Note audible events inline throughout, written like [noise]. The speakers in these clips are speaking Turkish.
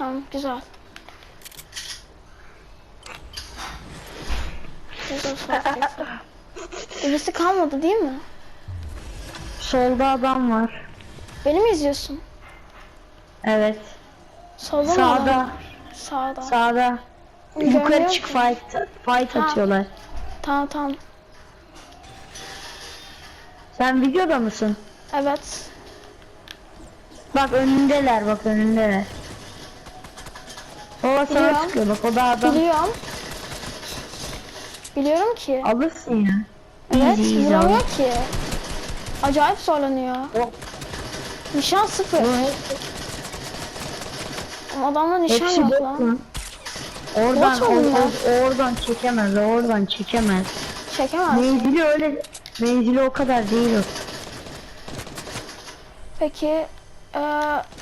Tamam güzel. Güzel sohbet. Birisi [laughs] kalmadı değil mi? Solda adam var. Beni mi izliyorsun? Evet. Solda mı Sağda. adam? Sağda. Sağda. Görmüyor Yukarı çık fight. Fight Ha. atıyorlar. Tamam tamam. Sen videoda mısın? Evet. Bak önündeler bak önündeler. O sana Biliyorum. sıkıyor bak o da adam. Biliyorum. Biliyorum ki. Alırsın ya. Evet Easy, easy vuramıyor ki. Acayip zorlanıyor. O- Nişan sıfır. Adamda nişan Hepsi yok bot lan. Oradan, Bot mu bunlar? o- oradan çekemez, oradan çekemez. Çekemez. Menzili öyle, menzili o kadar değil o. Peki eee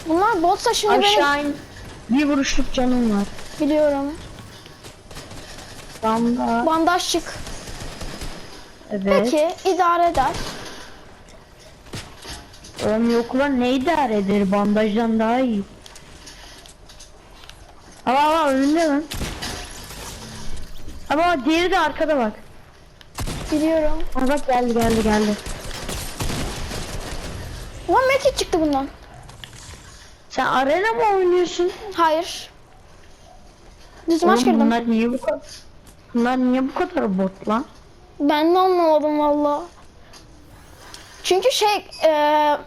bunlar botsa şimdi benim Aşağı in, bir vuruşluk canım var. biliyorum. Damla, Bandaj çık. evet. Peki idare eder. Oğlum yok lan ne idare eder, bandajdan daha iyi. Ama ama önünde lan. Ama diğeri de arkada bak. Biliyorum. Ha bak geldi geldi geldi. Ulan medkit çıktı bundan. Sen arena mı oynuyorsun? Hayır. Düz maç girdim. bunlar niye bu kadar? Bunlar niye bu kadar bot lan? Ben de anlamadım valla. Çünkü şey eee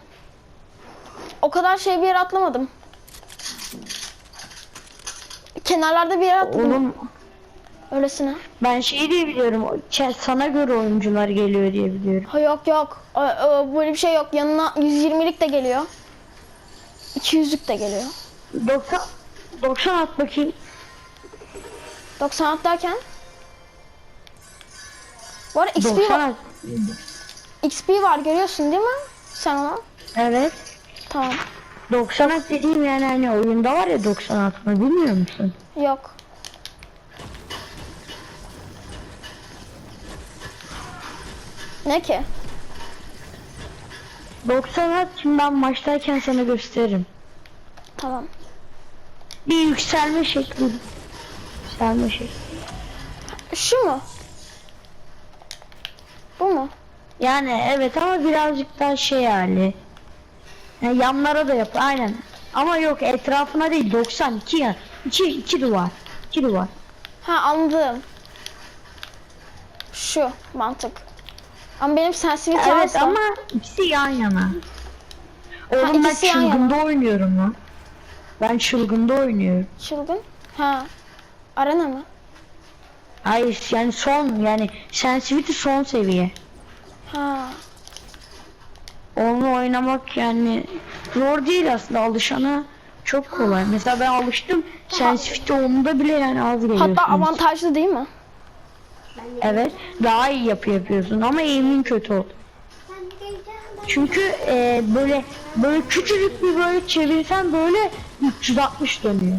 o kadar şey bir yere atlamadım. Kenarlarda bir yere atladım. Oğlum Öylesine. ben şey diye biliyorum. Sana göre oyuncular geliyor diye biliyorum. Ha yok yok. Ee, Böyle bir şey yok. Yanına 120'lik de geliyor. 200'lük de geliyor. 90 90 at bakayım. 90 at derken. Bu arada XP 90 var. XP var görüyorsun değil mi? Sen onu. Evet. Tamam. 90 at dediğim yani hani oyunda var ya 90 at mı bilmiyor musun? Yok. Ne ki? 90 at şimdi ben maçtayken sana gösteririm. Tamam. Bir yükselme şekli. Yükselme şekli. Şu mu? Bu mu? Yani evet ama birazcık daha şey hali. Yani yanlara da yap aynen. Ama yok etrafına değil 92 ya. 2 2 duvar. 2 duvar. Ha anladım. Şu mantık. Ama benim sensitivity Evet azsa- ama ikisi yan yana. Oğlum ben ikisi yan yana. çılgında oynuyorum lan. Ben çılgında oynuyorum. Çılgın. Ha. Arena mı? Hayır yani son yani sensitivity son seviye. Ha. Onu oynamak yani zor değil aslında alışana çok kolay. Mesela ben alıştım sensitivity onda bile yani az geliyorsunuz. Hatta avantajlı değil mi? Evet daha iyi yapı yapıyorsun ama eğimin kötü oldu. Çünkü e, böyle böyle küçücük bir böyle çevirsen böyle 360 dönüyor.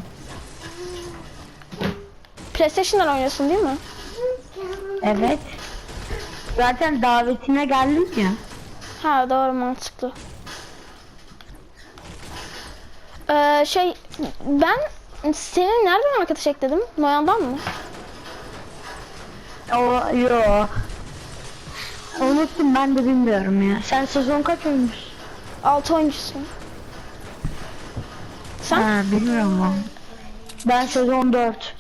PlayStation'dan oynuyorsun değil mi? Evet. Zaten davetine geldim ya. Ha doğru mantıklı. Ee, şey ben senin nereden arkadaş ekledim? Noyan'dan mı? O yo. Unuttum ben de bilmiyorum ya. Sen sezon kaç oynuyorsun? 6 oyuncusun. Sen? Ha bilmiyorum ben. Ben sezon 4.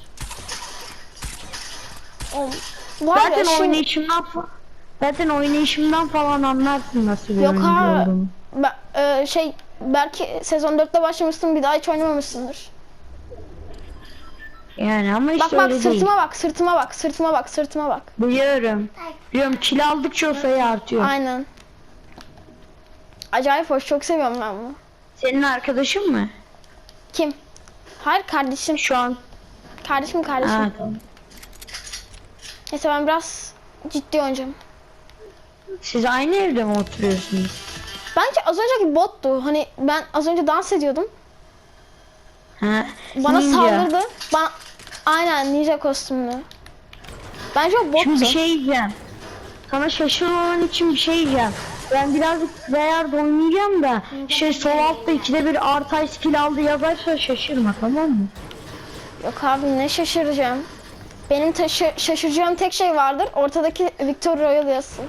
O- Var Zaten ya şimdi... oynayışımdan Zaten oynayışımdan falan anlarsın nasıl bir Yok oyuncu ha. olduğumu. Ben, e, şey belki sezon 4'te başlamışsın bir daha hiç oynamamışsındır. Yani ama işte Bak bak öyle değil. sırtıma bak sırtıma bak sırtıma bak sırtıma bak. Biliyorum. Biliyorum kill aldıkça o sayı artıyor. Aynen. Acayip hoş çok seviyorum ben bunu. Senin arkadaşın mı? Kim? Hayır kardeşim. Şu an. Kardeşim kardeşim. Ha, tamam. Neyse ben biraz ciddi oynayacağım. Siz aynı evde mi oturuyorsunuz? Bence az önceki bottu. Hani ben az önce dans ediyordum. Ha, Bana ninja. saldırdı. Bana aynen ninja kostümlü. Bence o bottu. Şimdi bir şey diyeceğim. Sana şaşırmaman için bir şey diyeceğim. Ben birazcık Rayard oynayacağım da şey sol altta ikide bir Artay skill aldı yazarsa şaşırma tamam mı? Yok abi ne şaşıracağım. Benim taşı- şaşıracağım tek şey vardır. Ortadaki Victor Royal yazsın.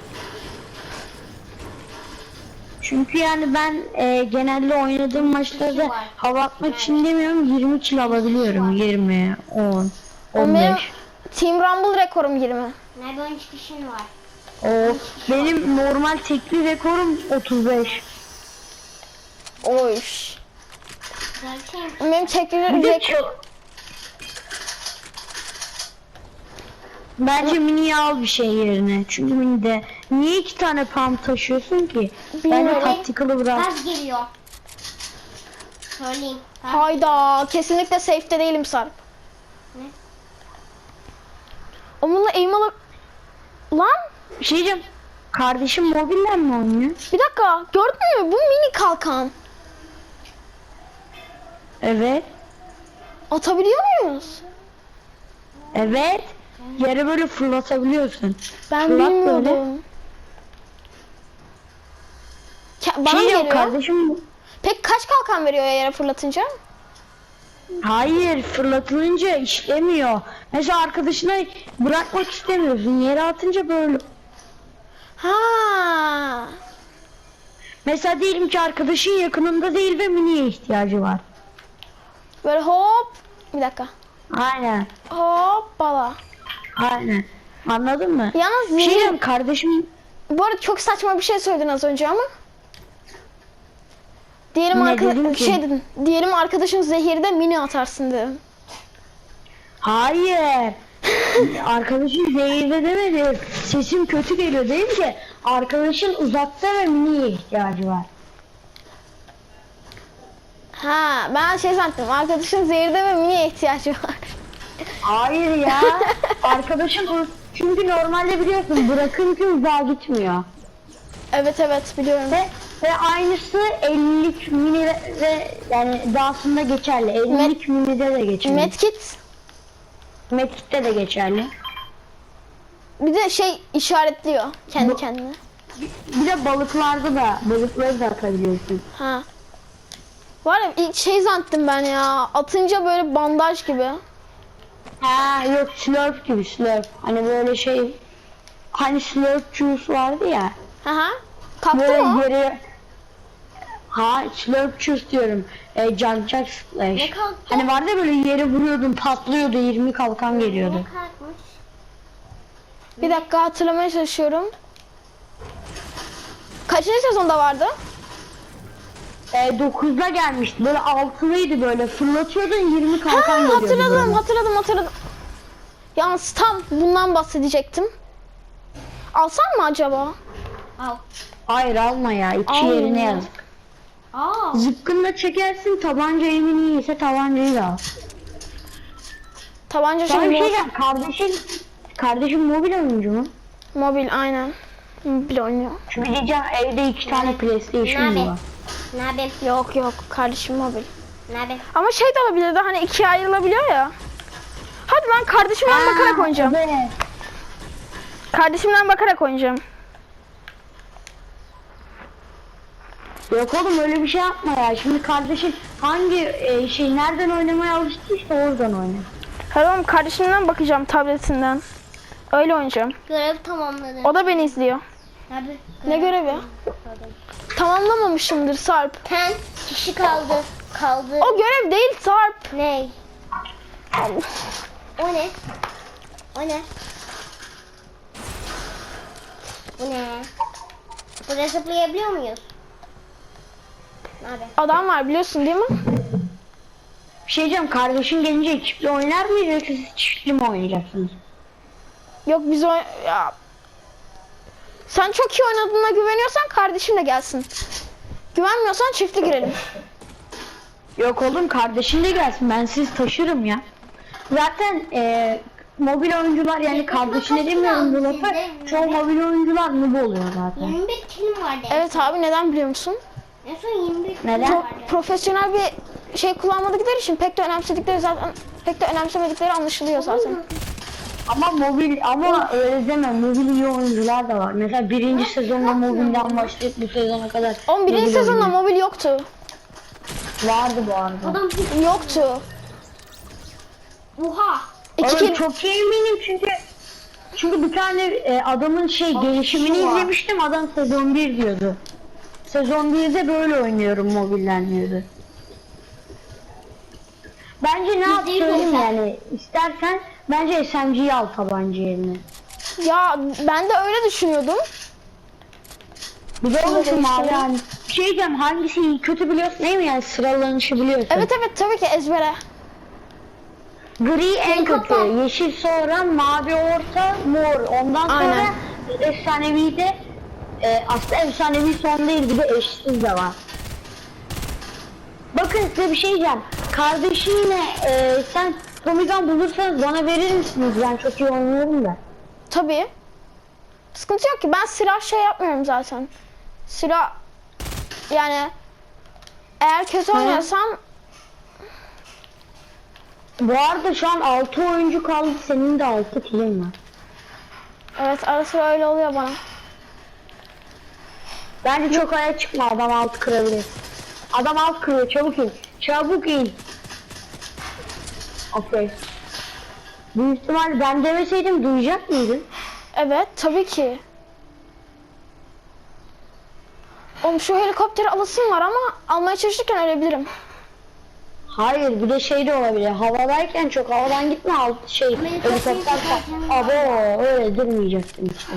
Çünkü yani ben e, genelde oynadığım maçlarda hava atmak için demiyorum 20 kill alabiliyorum 20, 10, O benim 15. Team Rumble rekorum 20. Nerede 13 kişin var? O benim normal tekli rekorum 35. Oy. Benim tekrar Bir de rek- çok- Bence mini al bir şey yerine. Çünkü minide niye iki tane pump taşıyorsun ki? Bence Bilmiyorum. taktikali bırak. Gaz geliyor. Söyleyeyim. Gaz- Hayda kesinlikle safe'de değilim Sarp. Ne? Onunla aim alıp... Lan Bir şey diyeceğim. Kardeşim mobilden mi oynuyor? bir dakika gördün mü bu mini kalkan. Evet. Atabiliyor muyuz? Evet. Yere böyle fırlatabiliyorsun. Ben Fırlat bilmiyordum. böyle. Bana Şey yok kardeşim. Peki kaç kalkan veriyor yere fırlatınca? Hayır fırlatılınca işlemiyor. Mesela arkadaşına bırakmak istemiyorsun. Yere atınca böyle. Ha. Mesela diyelim ki arkadaşın yakınında değil ve miniye ihtiyacı var. Böyle hop. Bir dakika. Aynen. Hoppala. Aynen. Anladın mı? Yalnız Bir şey diyeyim, kardeşim Bu arada çok saçma bir şey söyledin az önce ama. Diyelim Ne arka- dedim şey dedin. Diyelim arkadaşın zehirde mini atarsın dedim. hayır. [laughs] arkadaşın zehirde demedi. Sesim kötü geliyor değil ki. Arkadaşın uzakta ve miniye ihtiyacı var. Ha ben şey zannettim. Arkadaşın zehirde ve miniye ihtiyacı var. Hayır ya. [laughs] Arkadaşın çünkü normalde biliyorsun bırakınca uzağa gitmiyor. evet evet biliyorum. Ve, ve aynısı 50'lik mini ve yani dahasında geçerli. 50'lik minide de geçerli. Medkit Medkit'te de geçerli. bir de şey işaretliyor kendi Bu- kendine. Bir de balıklarda da balıkları da atabiliyorsun. Ha. Var ya ilk şey zannettim ben ya. Atınca böyle bandaj gibi. Ha yok slurp gibi slurp. Hani böyle şey hani slurp juice vardı ya. Aha. Kaptı Böyle mı? yere Ha slurp juice diyorum. E, Jump Jack Splash. Ne kalktı? Hani vardı ya böyle yere vuruyordun patlıyordu 20 kalkan geliyordu. Ne kalkmış? Bir dakika hatırlamaya çalışıyorum. Kaçıncı sezonda vardı? E, 9'da gelmişti. Böyle altılıydı böyle. Fırlatıyordun 20 Ha, kalkan geliyordu. hatırladım, böyle. hatırladım, hatırladım. Yalnız tam bundan bahsedecektim. Alsam mı acaba? Al. Hayır alma ya. iki Alma. yerine yazık. Aa. Zıpkınla çekersin tabanca emin iyiyse tabancayı da al. Tabanca Sana bir şey diyeceğim. Kardeşin, kardeşin mobil oyuncu mu? mobil aynen. Mobil oynuyor. Çünkü diyeceğim evde iki tane PlayStation var. Ne haber? Yok yok kardeşim mobil. Ne haber? Ama şey de olabilir de hani ikiye ayrılabiliyor ya. Hadi ben kardeşimden bakarak oynayacağım. Evet. Kardeşimden bakarak oynayacağım. Yok oğlum öyle bir şey yapma ya. Şimdi kardeşin hangi e, şey nereden oynamaya alıştıysa oradan oyna. Tamam kardeşimden bakacağım tabletinden. Öyle oynayacağım. Görev tamamladım. O da beni izliyor. Ne haber? Ne görevi? Tamamlamamışımdır Sarp. Ten kişi kaldı. Kaldı. O görev değil Sarp. Ne? O ne? O ne? Bu ne? Buraya zıplayabiliyor muyuz? Haber? Adam var biliyorsun değil mi? Bir şey diyeceğim kardeşin gelince ekiple oynar mıyız yoksa siz çiftli mi oynayacaksınız? Yok biz o... Ya. Sen çok iyi oynadığına güveniyorsan kardeşim de gelsin. Güvenmiyorsan çiftli girelim. Yok oğlum kardeşin de gelsin ben sizi taşırım ya. Zaten e, mobil oyuncular yani kardeşine demiyorum bu lafı. Çoğu mobil oyuncular noob oluyor zaten. 21 kilim vardı. Evet abi neden biliyor musun? En son 21 kilim Neden? vardı. Profesyonel bir şey kullanmadıkları için pek de önemsedikleri zaten pek de önemsemedikleri anlaşılıyor zaten. Ama mobil ama öyle deme mobil iyi oyuncular da var. Mesela birinci sezonda mobilden başlayıp bu sezona kadar. 11. mobil sezonda oynuyor. mobil yoktu. vardı bu arada. Adam Yoktu. Oha. İki Oğlum kere... çok iyi eminim çünkü çünkü bir tane e, adamın şey gelişimini izlemiştim adam sezon 1 diyordu. Sezon 1'de böyle oynuyorum mobilden diyordu. Bence ne yap söyleyeyim yani istersen bence SMG'yi al tabanca yerine. Ya ben de öyle düşünüyordum. Şimdi olsun abi değiştirelim. yani şey diyeceğim hangisi iyi kötü biliyorsun değil mi yani sıralanışı biliyorsun. Evet evet tabii ki ezbere. Gri en kötü, yeşil sonra, mavi orta, mor. Ondan sonra Aynen. efsanevi de e, aslında efsanevi son değil bir de eşsiz de var. Bakın size bir şey diyeceğim. Kardeşinle e, sen Tomigan bulursanız bana verir misiniz? Ben çok iyi oynuyorum da. Tabii. Sıkıntı yok ki ben silah şey yapmıyorum zaten. Silah yani eğer kötü Hı. Bu arada şu an 6 oyuncu kaldı. Senin de 6 kilin var. evet ara sıra öyle oluyor bana. Bence çok aya çıkma adam alt kırabilir. Adam alt kırıyor çabuk in. Çabuk in. Okey. Büyük ihtimal ben demeseydim duyacak mıydın? Evet tabii ki. Oğlum şu helikopteri alasım var ama almaya çalışırken ölebilirim. Hayır bir de şey de olabilir. Havadayken çok havadan gitme alt şey helikopter. Abo öyle durmayacaksın işte.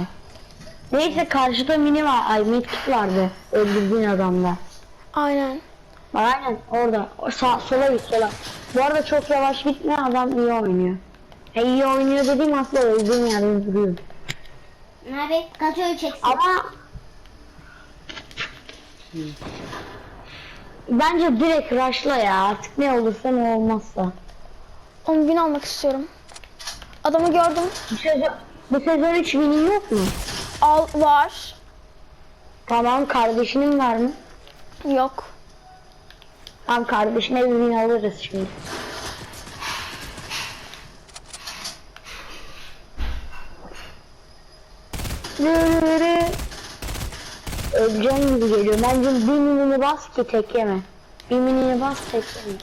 Neyse karşıda mini var. Ay medkit vardı. Öldürdüğün adamla. Aynen. Aynen orada. O Sağ, sola git sola. Bu arada çok yavaş gitme adam iyi oynuyor. E iyi oynuyor dediğim aslında öldüğün yerde duruyor. Abi kaç öleceksin? Ama Bence direkt rush'la ya artık ne olursa ne olmazsa. 10 bin almak istiyorum. Adamı gördüm. Bu sezon, bu sezon 3 binin yok mu? Al var. Tamam kardeşinin var mı? Yok. Tamam kardeşine bir bin alırız şimdi. Öleceğim gibi geliyor. Bence bir minini bas ki tek yeme. Bir minini bas tek yeme.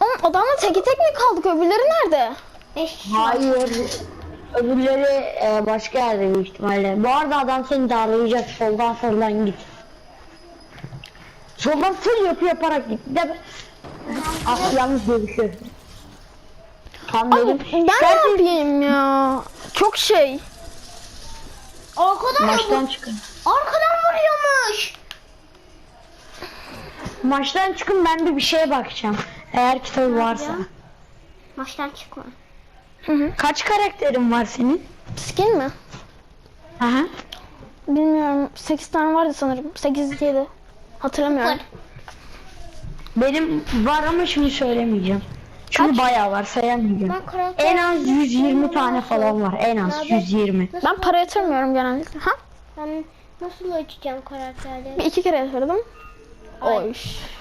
Oğlum adamla teke tek mi kaldık? Öbürleri nerede? 5 kişi var. Hayır. Öbürleri e, başka yerde büyük ihtimalle. Bu arada adam seni darlayacak. Soldan soldan git. Soldan full yapı yaparak git. De Ah yalnız dövüşüyor. Tam dedim. ben ne yapayım ya? Çok şey. Arkadan Maçtan çıkın. Arkadan vuruyormuş. Maçtan çıkın ben bir bir şeye bakacağım. Eğer kitabı varsa. Maçtan çıkma. Hı hı. Kaç karakterin var senin? Skin mi? Aha. Bilmiyorum. 8 tane vardı sanırım. 8 7. Hatırlamıyorum. Var. Benim var ama şimdi söylemeyeceğim. Çünkü bayağı var sayamayacağım. Karakter... En az 120 tane falan var. En az 120. Nasıl, Ben para yatırmıyorum genellikle. Ha? ben nasıl açacağım karakterleri? Bir iki kere yatırdım. Oy.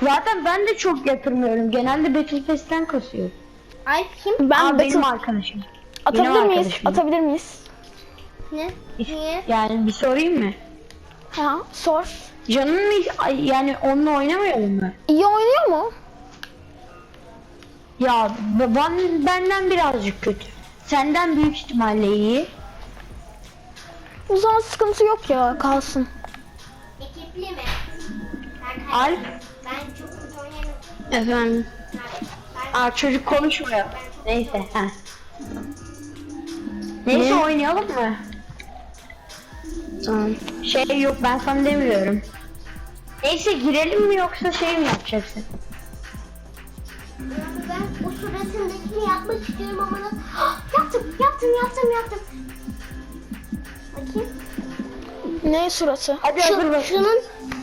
Zaten ben de çok yatırmıyorum. Genelde Battle Pass'ten kasıyor. Alp kim? Ben Aa, benim battle arkadaşım. atabilir benim miyiz? arkadaşım. Atabilir miyiz? Ne? Niye? Yani bir sorayım mı? Ha, sor. Canın mı ay, yani onunla oynamayalım mı? İyi oynuyor mu? Ya ben, benden birazcık kötü. Senden büyük ihtimalle iyi. O zaman sıkıntı yok ya. Kalsın. Ekipli mi? Ben, Alp. ben çok kötü oynarım. Efendim. Ben Aa çocuk konuşmuyor. Neyse. Ha. Neyse Ne? oynayalım mı? Tamam. Şey yok ben sana demiyorum. Neyse girelim mi yoksa şey mi yapacaksın? Ben o sırasındakini yapmak istiyorum ama nasıl... Ah, yaptım, yaptım, yaptım, yaptım. Bakayım. Ne suratı? Hadi Şu, hazır bak. şunun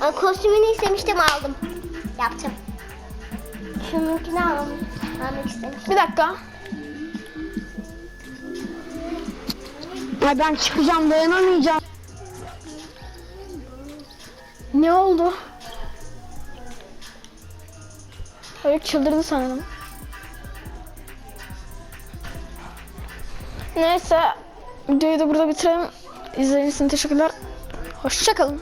e, kostümünü istemiştim aldım. Yaptım. Şununkini aldım. Almak. Bir dakika. Ay ben çıkacağım dayanamayacağım. Ne oldu? Öyle çıldırdı sanırım. Neyse videoyu da burada bitirelim. İzlediğiniz için teşekkürler. Hoşçakalın.